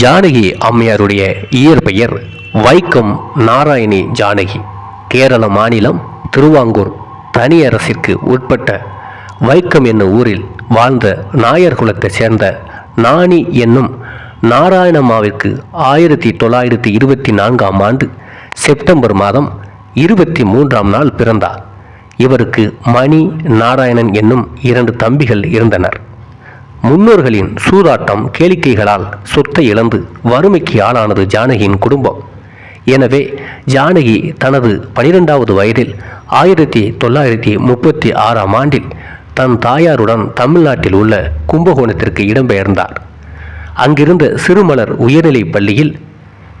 ஜானகி அம்மையாருடைய இயற்பெயர் வைக்கம் நாராயணி ஜானகி. கேரள மாநிலம் திருவாங்கூர். தனியரசிற்கு உட்பட்ட வைக்கம் என்னும் ஊரில் வாழ்ந்த நாயர் குலத்தைச் சேர்ந்த நாணி என்னும் நாராயணம்மாவிற்கு ஆயிரத்தி தொள்ளாயிரத்தி இருபத்தி நான்காம் ஆண்டு செப்டம்பர் மாதம் இருபத்தி மூன்றாம் நாள் பிறந்தார். இவருக்கு மணி நாராயணன் என்னும் இரண்டு தம்பிகள் இருந்தனர். முன்னோர்களின் சூதாட்டம் கேளிக்கைகளால் சொத்தை இழந்து வறுமைக்கு ஆளானது ஜானகியின் குடும்பம். எனவே ஜானகி தனது பனிரெண்டாவது வயதில் ஆயிரத்தி தொள்ளாயிரத்தி முப்பத்தி ஆறாம் ஆண்டில் தன் தாயாருடன் தமிழ்நாட்டில் உள்ள கும்பகோணத்திற்கு இடம்பெயர்ந்தார். அங்கிருந்த சிறுமலர் உயர்நிலைப் பள்ளியில்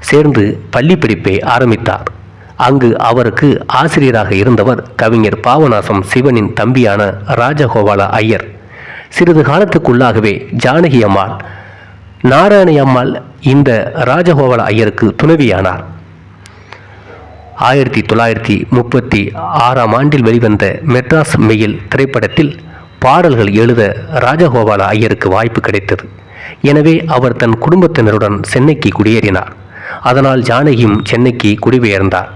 சேர்ந்து பள்ளி படிப்பை ஆரம்பித்தார். அங்கு அவருக்கு ஆசிரியராக இருந்தவர் கவிஞர் பாவநாசம் சிவனின் தம்பியான ராஜகோபால ஐயர். சிறிது காலத்துக்குள்ளாகவே ஜானகி அம்மாள் நாராயணி அம்மாள் இந்த ராஜகோபால ஐயருக்கு துணைவியானார். ஆயிரத்தி தொள்ளாயிரத்தி முப்பத்தி ஆறாம் ஆண்டில் வெளிவந்த மெட்ராஸ் மெயில் திரைப்படத்தில் பாடல்கள் எழுத ராஜகோபால ஐயருக்கு வாய்ப்பு கிடைத்தது. எனவே அவர் தன் குடும்பத்தினருடன் சென்னைக்கு குடியேறினார். அதனால் ஜானகியும் சென்னைக்கு குடிபெயர்ந்தார்.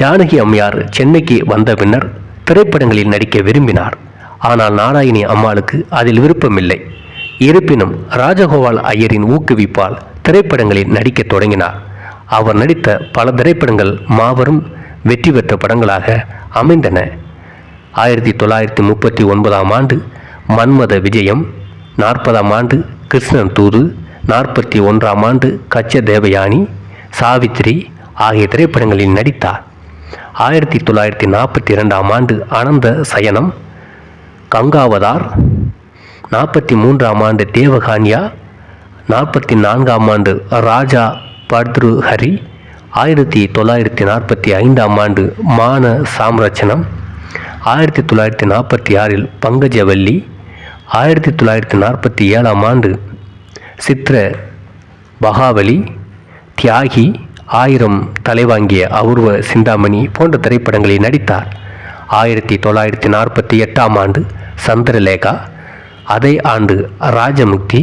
ஜானகி அம்மையார் சென்னைக்கு வந்த பின்னர் திரைப்படங்களில் நடிக்க விரும்பினார். ஆனால் நாராயணி அம்மாளுக்கு அதில் விருப்பமில்லை. இருப்பினும் ராஜகோபால் ஐயரின் ஊக்குவிப்பால் திரைப்படங்களில் நடிக்கத் தொடங்கினார். அவர் நடித்த பல திரைப்படங்கள் மாபெரும் வெற்றி பெற்ற படங்களாக அமைந்தன. ஆயிரத்தி தொள்ளாயிரத்தி முப்பத்தி ஒன்பதாம் ஆண்டு மன்மத விஜயம் நாற்பதாம் ஆண்டு கிருஷ்ணன் தூது நாற்பத்தி ஒன்றாம் ஆண்டு கச்ச தேவயானி சாவித்திரி ஆகிய திரைப்படங்களில் நடித்தார். ஆயிரத்தி தொள்ளாயிரத்தி நாற்பத்தி இரண்டாம் ஆண்டு அனந்த சயனம் கங்காவதார் நாற்பத்தி மூன்றாம் ஆண்டு தேவகான்யா நாற்பத்தி நான்காம் ஆண்டு ராஜா பர்த்ரு ஹரி ஆயிரத்தி தொள்ளாயிரத்தி நாற்பத்தி ஐந்தாம் ஆண்டு மான சாம்ரச்சனம் ஆயிரத்தி தொள்ளாயிரத்தி நாற்பத்தி ஆறில் பங்கஜவல்லி ஆயிரத்தி தொள்ளாயிரத்தி நாற்பத்தி ஏழாம் ஆண்டு சித்திர பகாவலி தியாகி ஆயிரம் தலைவாங்கிய அபூர்வ சிந்தாமணி போன்ற திரைப்படங்களில் நடித்தார். ஆயிரத்தி தொள்ளாயிரத்தி நாற்பத்தி எட்டாம் ஆண்டு சந்திரலேகா அதே ஆண்டு ராஜமுக்தி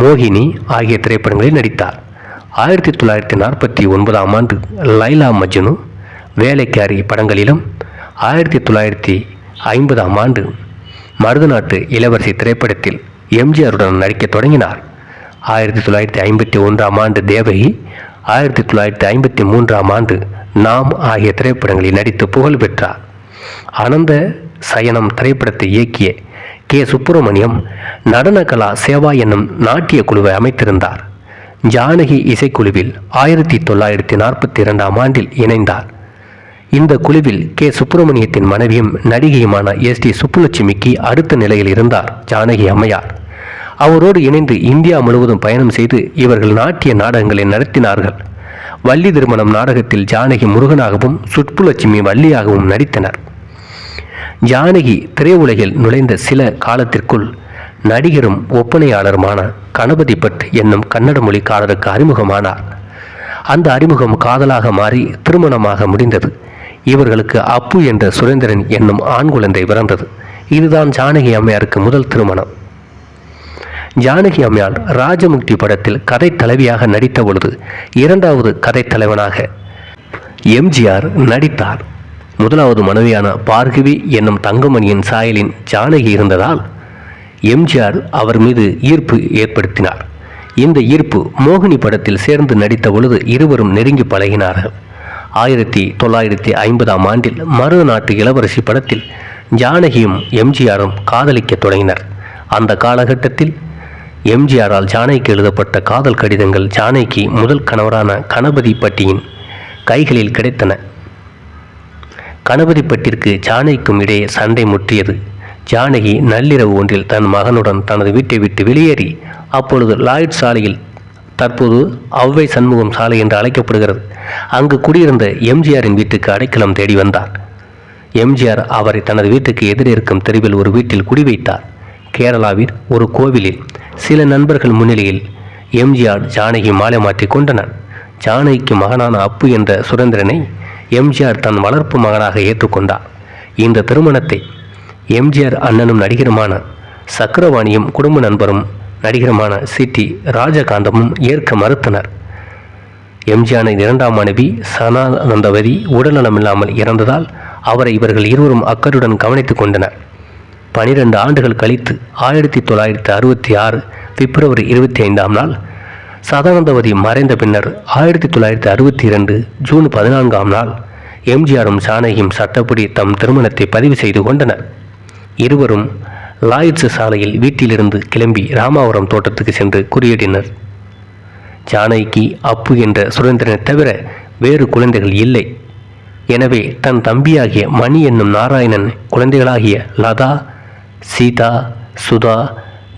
மோகினி ஆகிய திரைப்படங்களில் நடித்தார். ஆயிரத்தி தொள்ளாயிரத்தி நாற்பத்தி ஒன்பதாம் ஆண்டு லைலா மஜ்னு வேலைக்காரி படங்களிலும் ஆயிரத்தி தொள்ளாயிரத்தி ஐம்பதாம் ஆண்டு மருதநாட்டு இளவரசி திரைப்படத்தில் எம்ஜிஆருடன் நடிக்கத் தொடங்கினார். ஆயிரத்தி தொள்ளாயிரத்தி ஐம்பத்தி ஒன்றாம் ஆண்டு தேவகி ஆயிரத்தி தொள்ளாயிரத்தி ஐம்பத்தி மூன்றாம் ஆண்டு நாம் ஆகிய திரைப்படங்களில் நடித்து புகழ் பெற்றார். அனந்த சயனம் திரைப்படத்தை இயக்கிய கே. சுப்பிரமணியம் நடனகலா சேவா என்னும் நாட்டிய குழுவை அமைத்திருந்தார். ஜானகி இசைக்குழுவில் ஆயிரத்தி தொள்ளாயிரத்தி நாற்பத்தி இரண்டாம் ஆண்டில் இணைந்தார். இந்த குழுவில் கே. சுப்பிரமணியத்தின் மனைவியும் நடிகையுமான எஸ். டி. சுப்புலட்சுமிக்கு அடுத்த நிலையில் இருந்தார் ஜானகி அம்மையார். அவரோடு இணைந்து இந்தியா முழுவதும் பயணம் செய்து இவர்கள் நாட்டிய நாடகங்களை நடத்தினார்கள். வள்ளி திருமணம் நாடகத்தில் ஜானகி முருகனாகவும் சுட்புலட்சுமி வள்ளியாகவும் நடித்தனர். ஜானகி திரையுலகில் நுழைந்த சில காலத்திற்குள் நடிகரும் ஒப்பனையாளருமான கணபதி பட் என்னும் கன்னட மொழிக்காரருக்கு அறிமுகமானார். அந்த அறிமுகம் காதலாக மாறி திருமணமாக முடிந்தது. இவர்களுக்கு அப்பு என்ற சுரேந்திரன் என்னும் ஆண் குழந்தை பிறந்தது. இதுதான் ஜானகி அம்மையாருக்கு முதல் திருமணம். ஜானகி அம்மையார் ராஜமுக்தி படத்தில் கதை தலைவியாக நடித்த பொழுது இரண்டாவது கதை தலைவனாக எம்ஜிஆர் நடித்தார். முதலாவது மனைவியான பார்கவி என்னும் தங்கமணியின் சாயலின் ஜானகி இருந்ததால் எம்ஜிஆர் அவர் மீது ஈர்ப்பு ஏற்படுத்தினார். இந்த ஈர்ப்பு மோகினி படத்தில் சேர்ந்து நடித்த பொழுது இருவரும் நெருங்கி பழகினார்கள். ஆயிரத்தி தொள்ளாயிரத்தி ஐம்பதாம் ஆண்டில் மறுநாட்டு இளவரசி படத்தில் ஜானகியும் எம்ஜிஆரும் காதலிக்க தொடங்கினர். அந்த காலகட்டத்தில் எம்ஜிஆரால் ஜானகிக்கு எழுதப்பட்ட காதல் கடிதங்கள் ஜானகி முதல் கணவரான கணபதி பட்டியின் கைகளில் கிடைத்தன. கணபதிப்பட்டிற்கு ஜானகிக்கும் இடையே சண்டை முற்றியது. ஜானகி நள்ளிரவு ஒன்றில் தன் மகனுடன் தனது வீட்டை விட்டு வெளியேறி அப்பொழுது லாய்ட் சாலையில் தற்போது அவ்வை சண்முகம் சாலை என்று அழைக்கப்படுகிறது. அங்கு குடியிருந்த எம்ஜிஆரின் வீட்டுக்கு அடைக்கலம் தேடி வந்தார். எம்ஜிஆர் அவரை தனது வீட்டுக்கு எதிரே இருக்கும் தெருவில் ஒரு வீட்டில் குடி வைத்தார். கேரளாவில் ஒரு கோவிலில் சில நண்பர்கள் முன்னிலையில் எம்ஜிஆர் ஜானகி மாலை மாற்றிக் கொண்டனர். ஜானகிக்கு மகனான அப்பு என்ற சுரேந்திரனை எம்ஜிஆர் தன் வளர்ப்பு மகனாக ஏற்றுக்கொண்டார். இந்த திருமணத்தை எம்ஜிஆர் அண்ணனும் நடிகருமான சக்கரவாணியும் குடும்ப நண்பரும் நடிகருமான சிட்டி ராஜகாந்தமும் ஏற்க மறுத்தனர். எம்ஜிஆரின் இரண்டாம் மனைவி சனானந்தவதி உடல்நலமில்லாமல் இறந்ததால் அவரை இவர்கள் இருவரும் அக்கறையுடன் கவனித்துக் கொண்டனர். பனிரெண்டு ஆண்டுகள் கழித்து ஆயிரத்தி தொள்ளாயிரத்தி அறுபத்தி ஆறு பிப்ரவரி இருபத்தி ஐந்தாம் நாள் சதானந்தவதி மறைந்த பின்னர் ஆயிரத்தி தொள்ளாயிரத்தி அறுபத்தி இரண்டு ஜூன் பதினான்காம் நாள் எம்ஜிஆரும் ஜானகியும் சட்டப்படி தம் திருமணத்தை பதிவு செய்து கொண்டனர். இருவரும் லாயிட்ஸ் சாலையில் வீட்டிலிருந்து கிளம்பி ராமாவரம் தோட்டத்துக்கு சென்று குறியிடினர் ஜானகிக்கு அப்பு என்ற சுரேந்திரனை தவிர வேறு குழந்தைகள் இல்லை. எனவே தன் தம்பியாகிய மணி என்னும் நாராயணன் குழந்தைகளாகிய லதா சீதா சுதா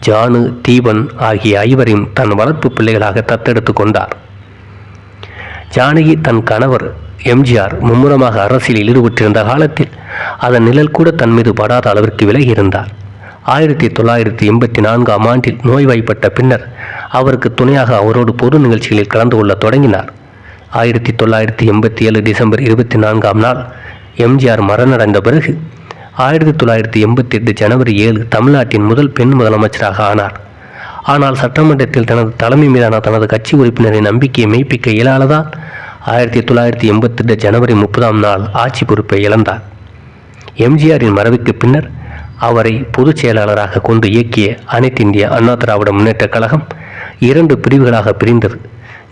ஜானு தீபன் ஆகிய ஐவரையும் தன் வளர்ப்பு பிள்ளைகளாக தத்தெடுத்து கொண்டார். ஜானகி தன் கணவர் எம்ஜிஆர் மும்முரமாக அரசியலில் ஈடுபட்டிருந்த காலத்தில் அதன் நிழல் கூட தன் மீது படாத அளவிற்கு விலகி இருந்தார். ஆயிரத்தி தொள்ளாயிரத்தி எண்பத்தி நான்காம் ஆண்டில் நோய்வாய்ப்பட்ட பின்னர் அவருக்கு துணையாக அவரோடு பொது நிகழ்ச்சிகளில் கலந்து கொள்ள தொடங்கினார். ஆயிரத்தி தொள்ளாயிரத்தி எண்பத்தி ஏழு டிசம்பர் இருபத்தி நான்காம் நாள் எம்ஜிஆர் மரணடைந்த பிறகு ஆயிரத்தி தொள்ளாயிரத்தி எண்பத்தி எட்டு ஜனவரி ஏழு தமிழ்நாட்டின் முதல் பெண் முதலமைச்சராக ஆனார். ஆனால் சட்டமன்றத்தில் தனது தலைமை மீதான தனது கட்சி உறுப்பினரின் நம்பிக்கையை மெய்ப்பிக்க இயலாததால் ஆயிரத்தி தொள்ளாயிரத்தி எண்பத்தெட்டு ஜனவரி முப்பதாம் நாள் ஆட்சி பொறுப்பை இழந்தார். எம்ஜிஆரின் மறைவுக்கு பின்னர் அவரை பொதுச் செயலாளராக கொண்டு இயக்கிய அனைத்து இந்திய அண்ணா திராவிட முன்னேற்றக் கழகம் இரண்டு பிரிவுகளாக பிரிந்தது.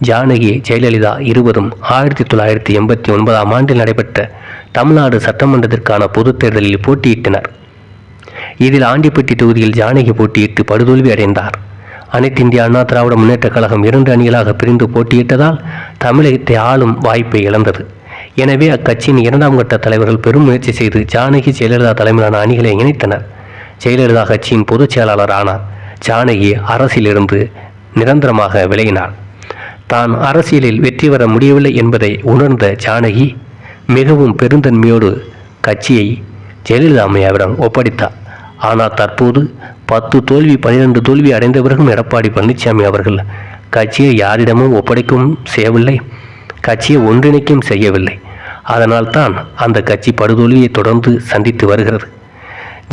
ஜானகி ஜெயலலிதா இருவரும் ஆயிரத்தி தொள்ளாயிரத்தி எண்பத்தி ஒன்பதாம் ஆண்டில் நடைபெற்ற தமிழ்நாடு சட்டமன்றத்திற்கான பொதுத் தேர்தலில் போட்டியிட்டனர். இதில் ஆண்டிப்பட்டி தொகுதியில் ஜானகி போட்டியிட்டு படுதோல்வி அடைந்தார். அனைத்து இந்திய அண்ணா திராவிட முன்னேற்றக் கழகம் இரண்டு அணிகளாக பிரிந்து போட்டியிட்டதால் தமிழகத்தை ஆளும் வாய்ப்பை இழந்தது. எனவே அக்கட்சியின் இரண்டாம் கட்ட தலைவர்கள் பெரும் முயற்சி செய்து ஜானகி ஜெயலலிதா தலைமையிலான அணிகளை இணைத்தனர். ஜெயலலிதா கட்சியின் பொதுச் செயலாளர் ஆனார். ஜானகி அரசிலிருந்து நிரந்தரமாக விலகினார் தான் அரசியலில் வெற்றி பெற முடியவில்லை என்பதை உணர்ந்த ஜானகி மிகவும் பெருந்தன்மையோடு கட்சியை ஜெயலலிதா அம்மையாவிடம் ஒப்படைத்தார். ஆனால் தற்போது பத்து தோல்வி பனிரெண்டு தோல்வி அடைந்த பிறகும் எடப்பாடி பழனிசாமி அவர்கள் கட்சியை யாரிடமும் ஒப்படைக்கவும் செய்யவில்லை கட்சியை ஒன்றிணைக்கும் செய்யவில்லை. அதனால் தான் அந்த கட்சி படுதோல்வியை தொடர்ந்து சந்தித்து வருகிறது.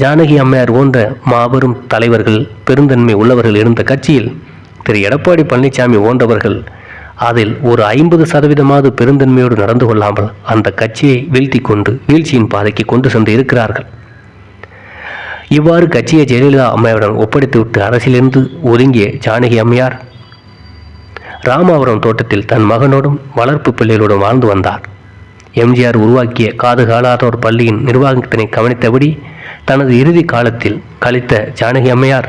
ஜானகி அம்மையார் போன்ற மாபெரும் தலைவர்கள் பெருந்தன்மை உள்ளவர்கள் இருந்த கட்சியில் திரு எடப்பாடி பழனிசாமி போன்றவர்கள் அதில் ஒரு ஐம்பது சதவீதமாவது பெருந்தன்மையோடு நடந்து கொள்ளாமல் அந்த கட்சியை வீழ்த்தி கொண்டு வீழ்ச்சியின் பாதைக்கு கொண்டு சென்று இருக்கிறார்கள். இவ்வாறு கட்சியை ஜெயலலிதா அம்மையாரிடம் ஒப்படைத்துவிட்டு அரசிலிருந்து ஒதுங்கிய ஜானகி அம்மையார் ராமாவரம் தோட்டத்தில் தன் மகனோடும் வளர்ப்பு பிள்ளைகளோடும் வாழ்ந்து வந்தார். எம்ஜிஆர் உருவாக்கிய காது காலாதோர் பள்ளியின் நிர்வாகத்தினை கவனித்தபடி தனது இறுதி காலத்தில் கழித்த ஜானகி அம்மையார்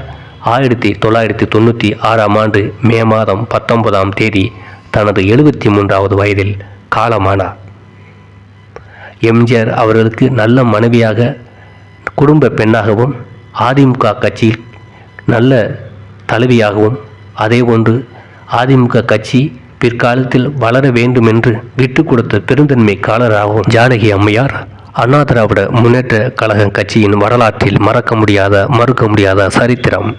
ஆயிரத்தி தொள்ளாயிரத்தி தொண்ணூற்றி ஆறாம் ஆண்டு மே மாதம் பத்தொன்பதாம் தேதி தனது எழுபத்தி மூன்றாவது வயதில் காலமானார். எம்ஜிஆர் அவர்களுக்கு நல்ல மனைவியாக குடும்ப பெண்ணாகவும் அதிமுக கட்சியில் நல்ல தலைவியாகவும் அதேபோன்று அதிமுக கட்சி பிற்காலத்தில் வளர வேண்டும் என்று விட்டு கொடுத்த பெருந்தன்மைக்காரராகவும் ஜானகி அம்மையார் அண்ணா திராவிட முன்னேற்ற கழக கட்சியின் வரலாற்றில் மறக்க முடியாத மறுக்க முடியாத சரித்திரம்.